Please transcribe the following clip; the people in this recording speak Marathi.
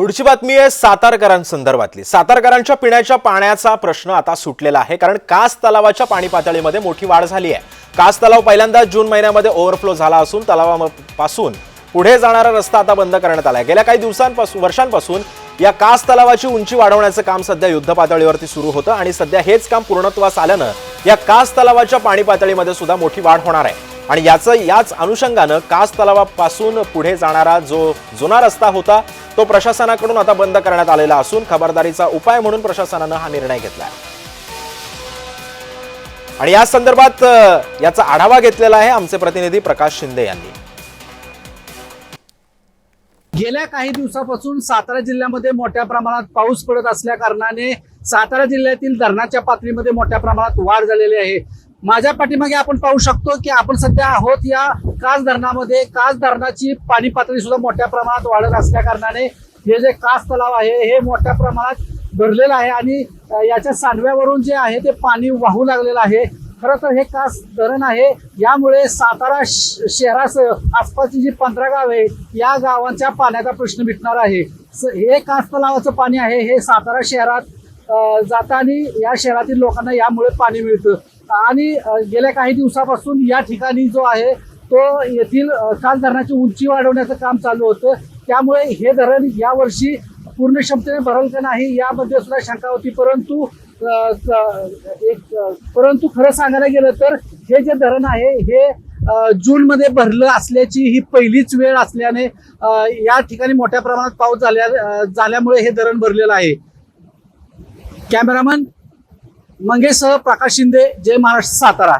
पुढची बातमी आहे सातारकरांसंदर्भातली सातारकरांच्या पिण्याच्या पाण्याचा प्रश्न आता सुटलेला आहे कारण कास तलावाच्या पाणी पातळीमध्ये मोठी वाढ झाली आहे. कास तलाव पहिल्यांदाच जून महिन्यामध्ये ओव्हरफ्लो झाला असून तलावापासून पुढे जाणारा रस्ता आता बंद करण्यात आला आहे. गेल्या काही दिवसांपासून वर्षांपासून या कास तलावाची उंची वाढवण्याचं काम सध्या युद्ध पातळीवरती सुरू होतं आणि सध्या हेच काम पूर्णत्वास आल्यानं या कास तलावाच्या पाणी पातळीमध्ये सुद्धा मोठी वाढ होणार आहे. आणि याचं याच अनुषंगानं कास तलावापासून पुढे जाणारा जो जुना रस्ता होता तो प्रशासनाकडून आता बंद करण्यात आलेला असून खबरदारीचा उपाय म्हणून प्रशासनानं हा निर्णय घेतला आणि या संदर्भात याचा आढावा घेतलेला आहे आमचे प्रतिनिधी प्रकाश शिंदे यांनी. गेल्या काही दिवसापासून सातारा जिल्ह्यामध्ये मोठ्या प्रमाणात पाऊस पडत असल्या कारणाने सातारा जिल्ह्यातील धरणाच्या पातळीमध्ये मोठ्या प्रमाणात वाढ झालेली आहे. माझ्या पाठीमागे आपण पाहू शकतो की आपण सध्या आहोत या कास धरणामध्ये. कास धरणाची पाणी पातळी सुद्धा मोठ्या प्रमाणात वाढत असल्या कारणाने हे जे कास तलाव आहे हे मोठ्या प्रमाणात भरलेलं आहे आणि याच्या सांडव्यावरून जे आहे ते पाणी वाहू लागलेलं आहे. खरं तर हे कास धरण आहे. यामुळे सातारा श- शहरासह आसपासची जी पंधरा गाव आहे या गावांच्या पाण्याचा प्रश्न मिटणार आहे. स- हे कास तलावाचं पाणी आहे हे सातारा शहरात जाताना जातं आणि या शहरातील लोकांना यामुळे पाणी मिळतं. आणि गेल्या काही दिवसापासून या ठिकाणी जो आहे तो येथील काल धरणाची उंची वाढवण्याचं काम चालू होतं. त्यामुळे हे धरण यावर्षी पूर्ण क्षमतेने भरल का नाही यामध्ये सुद्धा शंका होती. परंतु एक परंतु खरं सांगायला गेलं तर हे जे धरण आहे हे जूनमध्ये भरलं असल्याची ही पहिलीच वेळ असल्याने या ठिकाणी मोठ्या प्रमाणात पाऊस झाल्या झाल्यामुळे हे धरण भरलेलं आहे. कॅमेरामन मंगेशसह प्रकाश शिंदे जय महाराष्ट्र सातारा.